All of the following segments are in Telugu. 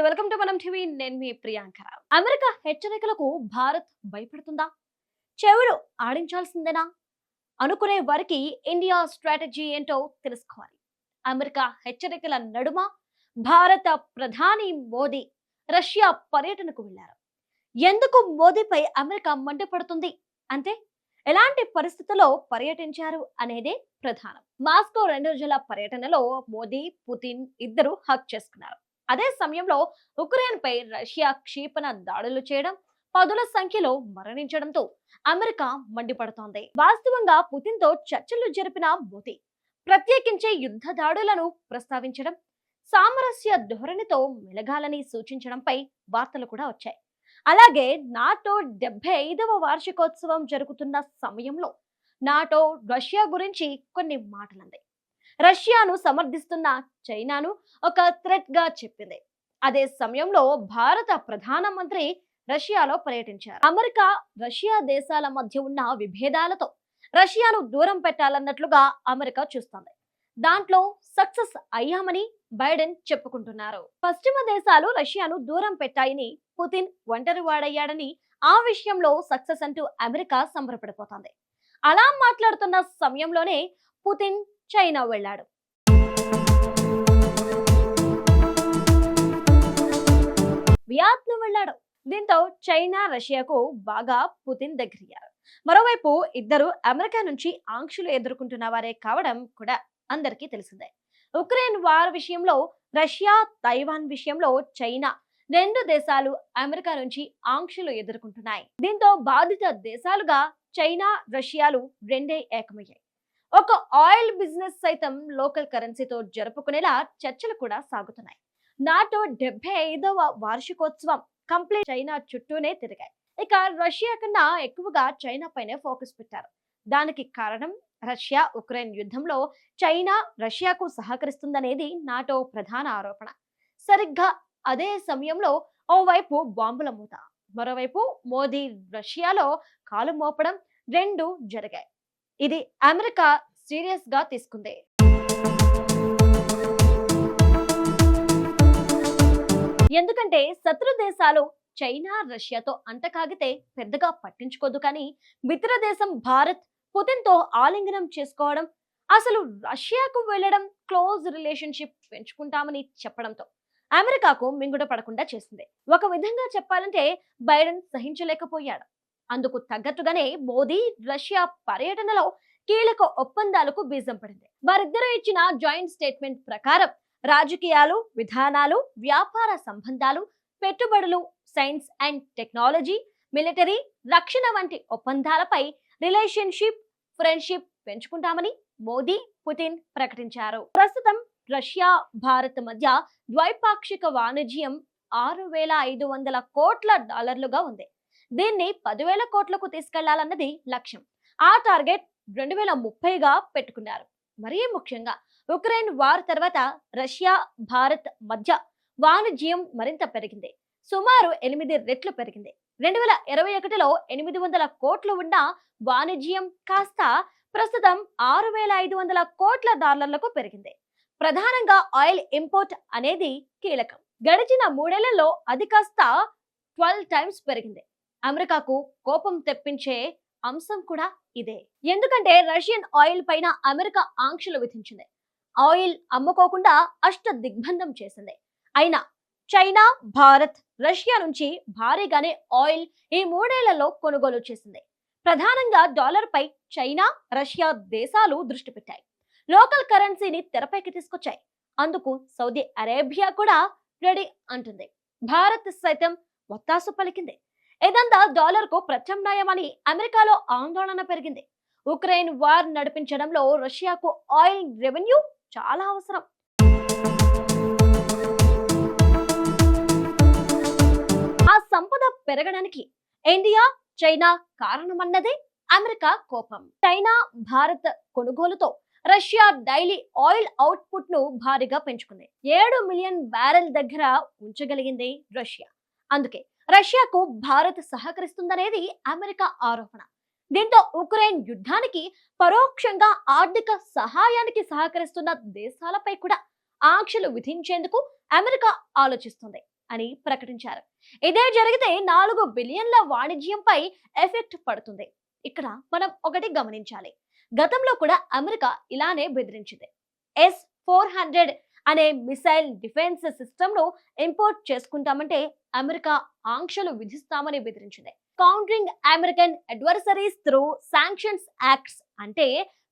నమస్తే. వెల్కమ్ టు మనం టీవీ. నేను మీ ప్రియాంకరావు అమెరికా హెచ్చరికలకు భారత్ భయపడుతుందా? చెవులు ఆడించాల్సిందేనా? అనుకునే వారికి ఇండియా స్ట్రాటజీ ఏంటో తెలుసుకోవాలి. అమెరికా హెచ్చరికల నడుమ భారత ప్రధాని మోదీ రష్యా పర్యటనకు వెళ్ళారు. ఎందుకు మోదీపై అమెరికా మండిపడుతుంది? అంటే ఎలాంటి పరిస్థితుల్లో పర్యటించారు అనేదే ప్రధానం. మాస్కో రెండు రోజుల పర్యటనలో మోదీ పుతిన్ ఇద్దరు హక్ చేసుకున్నారు. అదే సమయంలో ఉక్రెయిన్ పై రష్యా క్షిపణ దాడులు చేయడం పదుల సంఖ్యలో మరణించడంతో అమెరికా మండిపడుతోంది. వాస్తవంగా పుతిన్తో చర్చలు జరిపిన మోదీ ప్రత్యేకించే యుద్ధ దాడులను ప్రస్తావించడం సామరస్య ధోరణితో మెలగాలని సూచించడంపై వార్తలు కూడా వచ్చాయి. అలాగే నాటో డెబ్బై ఐదవ వార్షికోత్సవం జరుగుతున్న సమయంలో నాటో రష్యా గురించి కొన్ని మాటలంది. రష్యాను సమర్థిస్తున్న చైనాను ఒక థ్రెట్గా చెప్పింది. అదే సమయంలో భారత ప్రధానమంత్రి రష్యాలో పర్యటించారు. అమెరికా రష్యా దేశాల మధ్య ఉన్న విభేదాలతో రష్యాను దూరం పెట్టాలన్నట్లుగా అమెరికా చూస్తోంది. దాంట్లో సక్సెస్ అయ్యామని బైడెన్ చెప్పుకుంటున్నారు. పశ్చిమ దేశాలు రష్యాను దూరం పెట్టాయని పుతిన్ ఒంటరివాడయ్యాడని ఆ విషయంలో సక్సెస్ అంటూ అమెరికా సంబరపడిపోతోంది. అలా మాట్లాడుతున్న సమయంలోనే పుతిన్ చైనా వెళ్ళాడు. వియత్నం వెళ్ళాడు. దీంతో చైనా రష్యాకు బాగా పుతిన్ దగ్గరయ్యారు. మరోవైపు ఇద్దరు అమెరికా నుంచి ఆంక్షలు ఎదుర్కొంటున్న వారే కావడం కూడా అందరికీ తెలిసిందే. ఉక్రెయిన్ వార్ విషయంలో రష్యా తైవాన్ విషయంలో చైనా రెండు దేశాలు అమెరికా నుంచి ఆంక్షలు ఎదుర్కొంటున్నాయి. దీంతో బాధిత దేశాలుగా చైనా రష్యాలు రెండే ఏకమయ్యాయి. ఒక ఆయిల్ బిజినెస్ సైతం లోకల్ కరెన్సీతో జరుపుకునేలా చర్చలు కూడా సాగుతున్నాయి. నాటో డెబ్బై ఐదవ వార్షికోత్సవం కంప్లీట్ చైనా చుట్టూనే తిరిగాయి. ఇక రష్యా కన్నా ఎక్కువగా చైనా పైనే ఫోకస్ పెట్టారు. దానికి కారణం రష్యా ఉక్రెయిన్ యుద్ధంలో చైనా రష్యాకు సహకరిస్తుందనేది నాటో ప్రధాన ఆరోపణ. సరిగ్గా అదే సమయంలో ఓవైపు బాంబుల మూత మరోవైపు మోదీ రష్యాలో కాలు మోపడం రెండు జరిగాయి. ఇది అమెరికా సీరియస్గా తీసుకుంది. ఎందుకంటే శత్రు దేశాలు చైనా రష్యాతో అంతకాగితే పెద్దగా పట్టించుకోదు కానీ మిత్ర దేశం భారత్ పుతిన్తో ఆలింగనం చేసుకోవడం అసలు రష్యాకు వెళ్ళడం క్లోజ్ రిలేషన్షిప్ పెంచుకుంటామని చెప్పడంతో అమెరికాకు మింగుడ పడకుండా చేసింది. ఒక విధంగా చెప్పాలంటే బైడెన్ సహించలేకపోయాడు. అందుకు తగ్గట్టుగానే మోదీ రష్యా పర్యటనలో కీలక ఒప్పందాలకు బీజం పడింది. వారిద్దరూ ఇచ్చిన జాయింట్ స్టేట్మెంట్ ప్రకారం రాజకీయాలు విధానాలు వ్యాపార సంబంధాలు పెట్టుబడులు సైన్స్ అండ్ టెక్నాలజీ మిలిటరీ రక్షణ వంటి ఒప్పందాలపై రిలేషన్షిప్ ఫ్రెండ్షిప్ పెంచుకుంటామని మోదీ పుతిన్ ప్రకటించారు. ప్రస్తుతం రష్యా భారత్ మధ్య ద్వైపాక్షిక వాణిజ్యం ఆరు వేల ఐదు వందల కోట్ల డాలర్లుగా ఉంది. దీన్ని పదివేల కోట్లకు తీసుకెళ్ళాలన్నది లక్ష్యం. ఆ టార్గెట్ రెండు వేల ముప్పైగా పెట్టుకున్నారు. మరీ ముఖ్యంగా ఉక్రెయిన్ వార్ తర్వాత రష్యా భారత్ మధ్య వాణిజ్యం మరింత పెరిగింది. సుమారు ఎనిమిది రెట్లు పెరిగింది. రెండు వేల ఇరవై ఒకటిలో ఎనిమిది వందల కోట్లు ఉన్న వాణిజ్యం కాస్త ప్రస్తుతం ఆరు వేల ఐదు వందల కోట్ల డాలర్లకు పెరిగింది. ప్రధానంగా ఆయిల్ ఇంపోర్ట్ అనేది కీలకం. గడిచిన మూడేళ్ళలో అది కాస్త ట్వెల్వ్ టైమ్స్ పెరిగింది. అమెరికాకు కోపం తెప్పించే అంశం కూడా ఇదే. ఎందుకంటే రష్యన్ ఆయిల్ పైన అమెరికా ఆంక్షలు విధించింది. ఆయిల్ అమ్ముకోకుండా అష్ట దిగ్బంధం చేసింది. అయినా చైనా భారత్ రష్యా నుంచి భారీగానే ఆయిల్ ఈ మూడేళ్ళలో కొనుగోలు చేసింది. ప్రధానంగా డాలర్ పై చైనా రష్యా దేశాలు దృష్టి పెట్టాయి. లోకల్ కరెన్సీని తెరపైకి తీసుకొచ్చాయి. అందుకు సౌదీ అరేబియా కూడా రెడీ అంటుంది. భారత్ సైతం ఒత్తాసు పలికింది. ఇదంతా డాలర్కు ప్రత్యామ్నాయమని అమెరికాలో ఆందోళన పెరిగింది. ఉక్రెయిన్ వార్ నడిపించడంలో రష్యాకు ఆయిల్ రెవెన్యూ చాలా అవసరం. ఆ సంపద పెరగడానికి ఇండియా చైనా కారణమన్నదే అమెరికా కోపం. చైనా భారత్ కొనుగోలుతో రష్యా డైలీ ఆయిల్ అవుట్పుట్ను భారీగా పెంచుకుంది. ఏడు మిలియన్ బ్యారెల్ దగ్గర ఉంచగలిగింది రష్యా. అందుకే రష్యాకు భారత్ సహకరిస్తుందనేది అమెరికా ఆరోపణ. దీంతో ఉక్రెయిన్ యుద్ధానికి పరోక్షంగా ఆర్థిక సహాయానికి సహకరిస్తున్న దేశాలపై కూడా ఆంక్షలు విధించేందుకు అమెరికా ఆలోచిస్తుంది అని ప్రకటించారు. ఇదే జరిగితే నాలుగు బిలియన్ల వాణిజ్యంపై ఎఫెక్ట్ పడుతుంది. ఇక్కడ మనం ఒకటి గమనించాలి. గతంలో కూడా అమెరికా ఇలానే బెదిరించింది. ఎస్ ఫోర్ హండ్రెడ్ అనే మిసైల్ డిఫెన్స్ సిస్టమ్ను ఇంపోర్ట్ చేసుకుంటామంటే అమెరికా ఆంక్షలు విధిస్తామని బెదిరించింది. Countering American adversaries through sanctions acts అంటే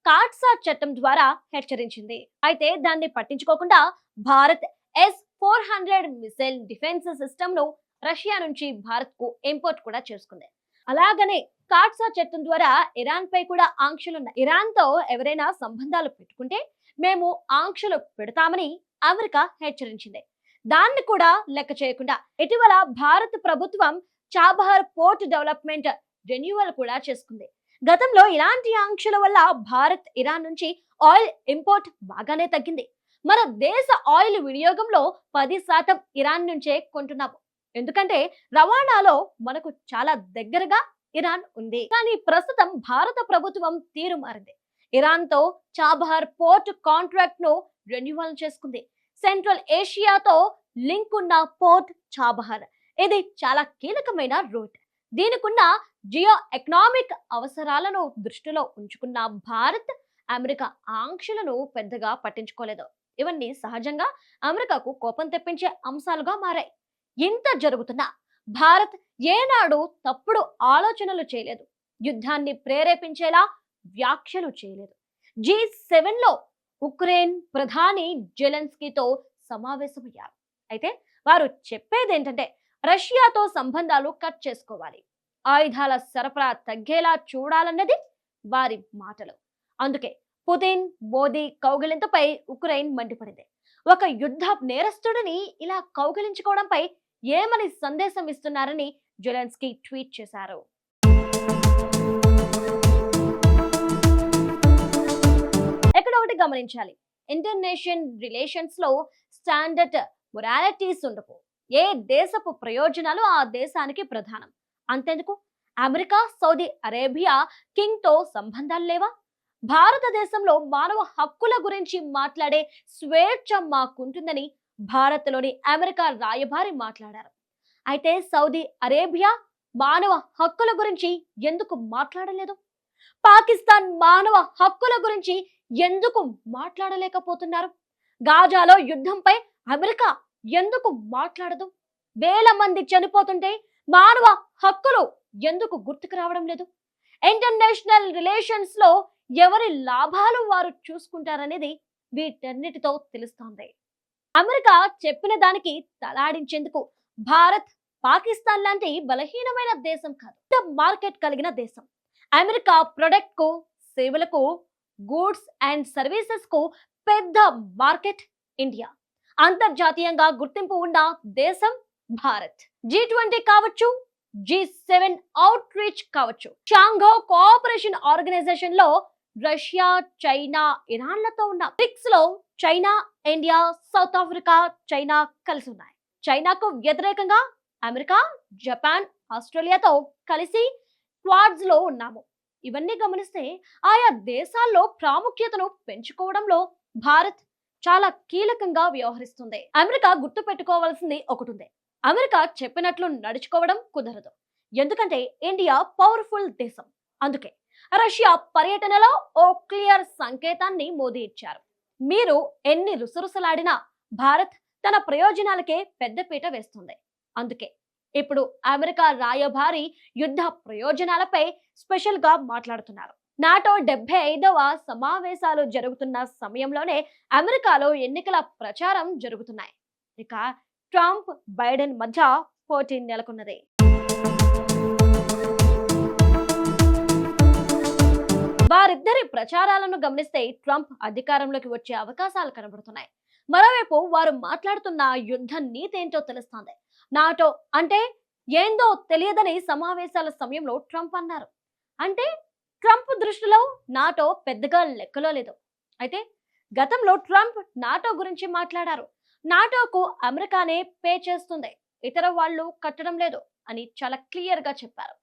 కాట్సా చట్టం ద్వారా హెచ్చరించింది. అయితే దాన్ని పట్టించుకోకుండా Bharat S four hundred missile defence సిస్టమ్ను రష్యా నుంచి భారత్కు ఇంపోర్ట్ కూడా చేసుకుంది. అలాగనే కాట్సా చట్టం ద్వారా ఇరాన్ పై కూడా ఆంక్షలున్నాయి ఇరాన్తో ఎవరైనా సంబంధాలు పెట్టుకుంటే మేము ఆంక్షలు పెడతామని అమెరికా హెచ్చరించింది. దాన్ని కూడా లెక్క చేయకుండా ఇటీవల భారత ప్రభుత్వం చాబహార్ పోర్ట్ డెవలప్మెంట్ రెన్యువల్ కూడా చేసుకుంది. గతంలో ఇలాంటి ఆంక్షల వల్ల భారత్ ఇరాన్ నుంచి ఆయిల్ ఇంపోర్ట్ బాగానే తగ్గింది. మన దేశ ఆయిల్ వినియోగంలో పది శాతం ఇరాన్ నుంచే కొంటున్నాము. ఎందుకంటే రవాణాలో మనకు చాలా దగ్గరగా ఇరాన్ ఉంది. కానీ ప్రస్తుతం భారత ప్రభుత్వం తీరు మారింది ఇరాన్తో చాబహార్ పోర్ట్ కాంట్రాక్ట్ను రెన్యువల్ చేసుకుంది. సెంట్రల్ ఏషియాతో లింక్ ఉన్న పోర్ట్ చాబహార్. ఇది చాలా కీలకమైన రూట్. దీనికున్న జియో ఎకనామిక్ అవసరాలను దృష్టిలో ఉంచుకున్న భారత్ అమెరికా ఆంక్షలను పెద్దగా పట్టించుకోలేదు. ఇవన్నీ సహజంగా అమెరికాకు కోపం తెప్పించే అంశాలుగా మారాయి. ఇంత జరుగుతున్నా భారత్ ఏనాడు తప్పుడు ఆలోచనలు చేయలేదు. యుద్ధాన్ని ప్రేరేపించేలా వ్యాఖ్యలు చేయలేదు. జీ సెవెన్లో ఉక్రెయిన్ ప్రధాని జెలెన్స్కీతో సమావేశమయ్యారు. అయితే వారు చెప్పేది ఏంటంటే రష్యాతో సంబంధాలు కట్ చేసుకోవాలి. ఆయుధాల సరఫరా తగ్గేలా చూడాలన్నది వారి మాటలు. అందుకే పుతిన్ మోదీ కౌగిలింతపై ఉక్రెయిన్ మండిపడింది. ఒక యుద్ధ నేరస్తుడిని ఇలా కౌగిలించుకోవడంపై ఏమని సందేశం ఇస్తున్నారని జెలెన్స్కీ ట్వీట్ చేశారు. ఒకటి గమనించాలి. ఇంటర్నేషనల్ రిలేషన్స్లో స్టాండర్డ్ మొరాలిటీస్ ఉండవు. ఏ దేశపు ప్రయోజనాలు ఆ దేశానికి ప్రధానం. అంతేందుకు? అమెరికా సౌదీ అరేబియా కింగ్తో సంబంధాలు లేవా? భారతదేశంలో మానవ హక్కుల గురించి మాట్లాడే స్వేచ్ఛ మాకుంటుందని భారత్లోని అమెరికా రాయబారి మాట్లాడారు. అయితే సౌదీ అరేబియా మానవ హక్కుల గురించి ఎందుకు మాట్లాడలేదు? పాకిస్తాన్ మానవ హక్కుల గురించి ఎందుకు మాట్లాడలేకపోతున్నారు? గాజాలో యుద్ధంపై అమెరికా ఎందుకు మాట్లాడదు? వేల మంది చనిపోతుంటే మానవ హక్కులు ఎందుకు గుర్తుకు రావడం లేదు? ఇంటర్నేషనల్ రిలేషన్స్లో ఎవరి లాభాలు వారు చూసుకుంటారనేది వీటన్నిటితో తెలుస్తోంది. అమెరికా చెప్పిన దానికి తలాడించేందుకు భారత్ పాకిస్తాన్ లాంటి బలహీనమైన దేశం కాదు. మార్కెట్ కలిగిన దేశం. అమెరికా ప్రొడక్ట్కు సేవలకు గూడ్స్ అండ్ సర్వీసెస్కు పెద్ద మార్కెట్ ఇండియా. అంతర్జాతీయంగా గుర్తింపు ఉన్న దేశం భారత్. జీ ట్వంటీ కావచ్చు జీ సెవెన్ అవుట్ రీచ్ కావచ్చు. షాంఘో కోఆపరేషన్ ఆర్గనైజేషన్లో రష్యా చైనా ఇరాన్లతో ఉన్న బ్రిక్స్లో China India South Africa China కలిసి ఉన్నాయి చైనాకు వ్యతిరేకంగా అమెరికా జపాన్ ఆస్ట్రేలియాతో కలిసి క్వాడ్స్లో ఉన్నాము. ఇవన్నీ గమనిస్తే ఆయా దేశాల్లో ప్రాముఖ్యతను పెంచుకోవడంలో భారత్ చాలా కీలకంగా వ్యవహరిస్తుంది. అమెరికా గుర్తు పెట్టుకోవాల్సింది ఒకటి ఉంది అమెరికా చెప్పినట్లు నడుచుకోవడం కుదరదు. ఎందుకంటే ఇండియా పవర్ఫుల్ దేశం. అందుకే రష్యా పర్యటనలో ఓ క్లియర్ సంకేతాన్ని మోదీ ఇచ్చారు. మీరు ఎన్ని రుసరుసలాడినా భారత్ తన ప్రయోజనాలకే పెద్దపీట వేస్తుంది. అందుకే ఇప్పుడు అమెరికా రాయబారి యుద్ధ ప్రయోజనాలపై స్పెషల్గా మాట్లాడుతున్నారు. నాటో డెబ్బై ఐదవ సమావేశాలు జరుగుతున్న సమయంలోనే అమెరికాలో ఎన్నికల ప్రచారం జరుగుతున్నాయి. ఇక ట్రంప్ బైడెన్ మధ్య పోటీ నెలకొన్నది. వారిద్దరి ప్రచారాలను గమనిస్తే ట్రంప్ అధికారంలోకి వచ్చే అవకాశాలు కనబడుతున్నాయి. మరోవైపు వారు మాట్లాడుతున్న యుద్ధ నీతి ఏంటో తెలుస్తోంది. నాటో అంటే ఏందో తెలియదని సమావేశాల సమయంలో ట్రంప్ అన్నారు. అంటే ట్రంప్ దృష్టిలో నాటో పెద్దగా లెక్కలో లేదు. అయితే గతంలో ట్రంప్ నాటో గురించి మాట్లాడారు. నాటోకు అమెరికానే పే చేస్తుంది. ఇతర వాళ్ళు కట్టడం లేదు అని చాలా క్లియర్గా చెప్పారు.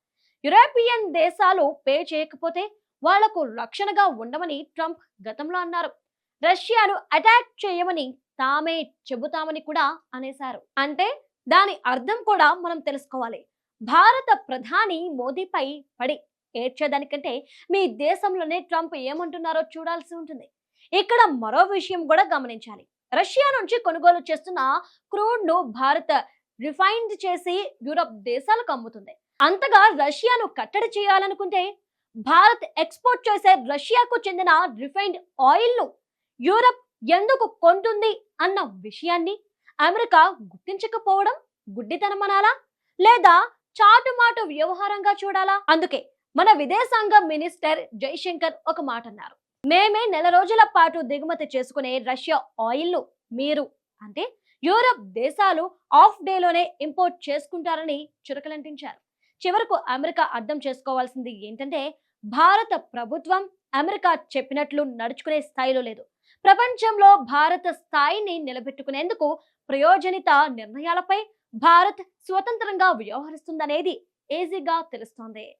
యూరోపియన్ దేశాలు పే చేయకపోతే వాళ్ళకు రక్షణగా ఉండమని ట్రంప్ గతంలో అన్నారు. రష్యాను అటాక్ చేయమని తామే చెబుతామని కూడా అనేశారు. అంటే దాని అర్థం కూడా మనం తెలుసుకోవాలి. భారత ప్రధాని మోదీపై పడి ఏడ్చేదానికంటే మీ దేశంలోనే ట్రంప్ ఏమంటున్నారో చూడాల్సి ఉంటుంది. ఇక్కడ మరో విషయం కూడా గమనించాలి. రష్యా నుంచి కొనుగోలు చేస్తున్న క్రూడ్ను భారత భారత్ రిఫైన్డ్ చేసి యూరప్ దేశాలకు అమ్ముతుంది. అంతగా రష్యాను కట్టడి చేయాలనుకుంటే భారత్ ఎక్స్పోర్ట్ చేసే రష్యాకు చెందిన రిఫైన్డ్ ఆయిల్ను యూరప్ ఎందుకు కొంటుంది అన్న విషయాన్ని అమెరికా గుర్తించకపోవడం గుడ్డితనమనాలా? లేదా చాటుమాటు వ్యవహారంగా చూడాలా? అందుకే మన విదేశాంగ మినిస్టర్ జైశంకర్ ఒక మాట అన్నారు మేమే నెల రోజుల పాటు దిగుమతి చేసుకునే రష్యా ఆయిల్ను మీరు అంటే యూరప్ దేశాలు ఆఫ్ డేలోనే ఇంపోర్ట్ చేసుకుంటారని చురకలంటించారు. చివరకు అమెరికా అర్థం చేసుకోవాల్సింది ఏంటంటే భారత ప్రభుత్వం అమెరికా చెప్పినట్లు నడుచుకునే స్థాయిలో లేదు. ప్రపంచంలో భారత స్థాయిని నిలబెట్టుకునేందుకు ప్రయోజనిత నిర్ణయాలపై భారత్ స్వతంత్రంగా వ్యవహరిస్తుందనేది ఈజీగా తెలుస్తోంది.